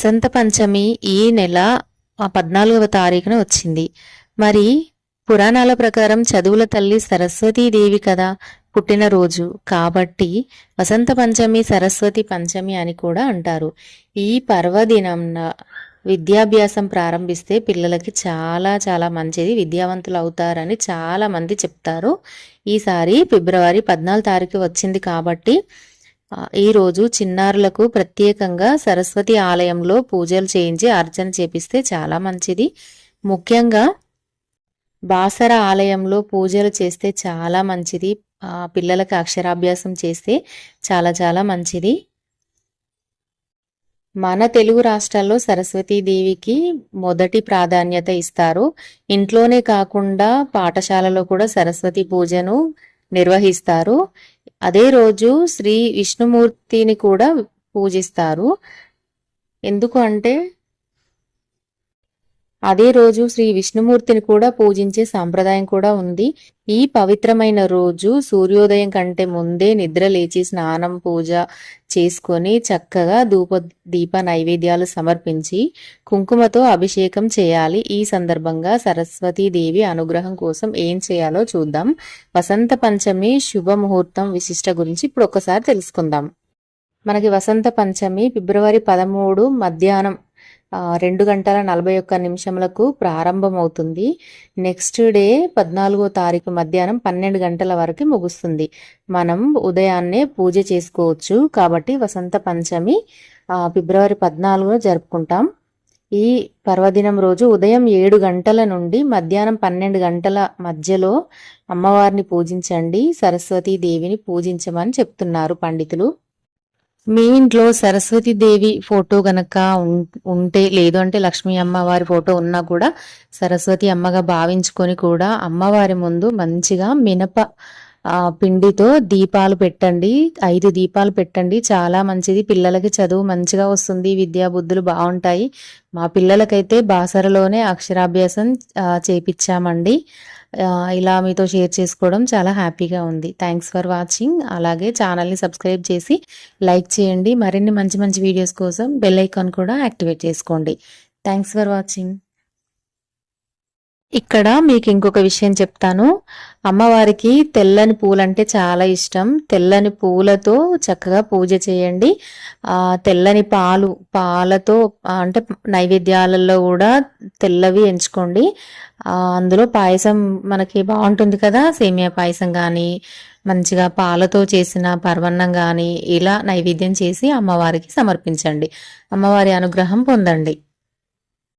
వసంత పంచమి ఈ నెల పద్నాలుగవ తారీఖున వచ్చింది. మరి పురాణాల ప్రకారం చదువుల తల్లి సరస్వతీదేవి కదా పుట్టినరోజు. కాబట్టి వసంత పంచమి సరస్వతి పంచమి అని కూడా అంటారు. ఈ పర్వదినంన విద్యాభ్యాసం ప్రారంభిస్తే పిల్లలకి చాలా చాలా మంచిది విద్యావంతులు అవుతారని చాలా మంది చెప్తారు. ఈసారి ఫిబ్రవరి పద్నాలుగు తారీఖు వచ్చింది కాబట్టి ఈరోజు చిన్నారులకు ప్రత్యేకంగా సరస్వతి ఆలయంలో పూజలు చేయించి అర్చన చేపిస్తే చాలా మంచిది. ముఖ్యంగా బాసర ఆలయంలో పూజలు చేస్తే చాలా మంచిది. పిల్లలకు అక్షరాభ్యాసం చేస్తే చాలా చాలా మంచిది. మన తెలుగు రాష్ట్రాల్లో సరస్వతీదేవికి మొదటి ప్రాధాన్యత ఇస్తారు. ఇంట్లోనే కాకుండా పాఠశాలలో కూడా సరస్వతి పూజను నిర్వహిస్తారు. అదే రోజు శ్రీ విష్ణుమూర్తిని కూడా పూజిస్తారు. ఎందుకు అంటే అదే రోజు శ్రీ విష్ణుమూర్తిని కూడా పూజించే సాంప్రదాయం కూడా ఉంది. ఈ పవిత్రమైన రోజు సూర్యోదయం కంటే ముందే నిద్ర లేచి స్నానం పూజ చేసుకొని చక్కగా ధూప దీప నైవేద్యాలు సమర్పించి కుంకుమతో అభిషేకం చేయాలి. ఈ సందర్భంగా సరస్వతీదేవి అనుగ్రహం కోసం ఏం చేయాలో చూద్దాం. వసంత పంచమి శుభముహూర్తం విశిష్ట గురించి ఇప్పుడు ఒక్కసారి తెలుసుకుందాం. మనకి వసంత పంచమి ఫిబ్రవరి పదమూడు మధ్యాహ్నం రెండు గంటల నలభై ఒక్క నిమిషములకు ప్రారంభమవుతుంది. నెక్స్ట్ డే పద్నాలుగో తారీఖు మధ్యాహ్నం పన్నెండు గంటల వరకు ముగుస్తుంది. మనం ఉదయాన్నే పూజ చేసుకోవచ్చు. కాబట్టి వసంత పంచమి ఫిబ్రవరి పద్నాలుగున జరుపుకుంటాం. ఈ పర్వదినం రోజు ఉదయం ఏడు గంటల నుండి మధ్యాహ్నం పన్నెండు గంటల మధ్యలో అమ్మవారిని పూజించండి. సరస్వతీ దేవిని పూజించమని చెప్తున్నారు పండితులు. మీ ఇంట్లో సరస్వతి దేవి ఫోటో గనక ఉం- ఉంటే లేదు అంటే లక్ష్మీ అమ్మవారి ఫోటో ఉన్నా కూడా సరస్వతి అమ్మగా భావించుకొని కూడా అమ్మవారి ముందు మంచిగా మినప పిండితో దీపాలు పెట్టండి. ఐదు దీపాలు పెట్టండి. చాలా మంచిది. పిల్లలకి చదువు మంచిగా వస్తుంది. విద్యా బుద్ధులు బాగుంటాయి. మా పిల్లలకైతే బాసరలోనే అక్షరాభ్యాసం చేపించామండి చేపిచ్చామండి. ఇలా మీతో షేర్ చేసుకోవడం చాలా హ్యాపీగా ఉంది. థ్యాంక్స్ ఫర్ వాచింగ్ అలాగే ఛానల్ని సబ్స్క్రైబ్ చేసి లైక్ చేయండి. మరిన్ని మంచి మంచి వీడియోస్ కోసం బెల్ ఐకాన్ కూడా యాక్టివేట్ చేసుకోండి. థ్యాంక్స్ ఫర్ వాచింగ్ ఇక్కడ మీకు ఇంకొక విషయం చెప్తాను. అమ్మవారికి తెల్లని పూలంటే చాలా ఇష్టం. తెల్లని పూలతో చక్కగా పూజ చేయండి. తెల్లని పాలు పాలతో అంటే నైవేద్యాలలో కూడా తెల్లవి ఎంచుకోండి. అందులో పాయసం మనకి బాగుంటుంది కదా సేమియా పాయసం కానీ మంచిగా పాలతో చేసిన పర్వన్నం కానీ ఇలా నైవేద్యం చేసి అమ్మవారికి సమర్పించండి. అమ్మవారి అనుగ్రహం పొందండి.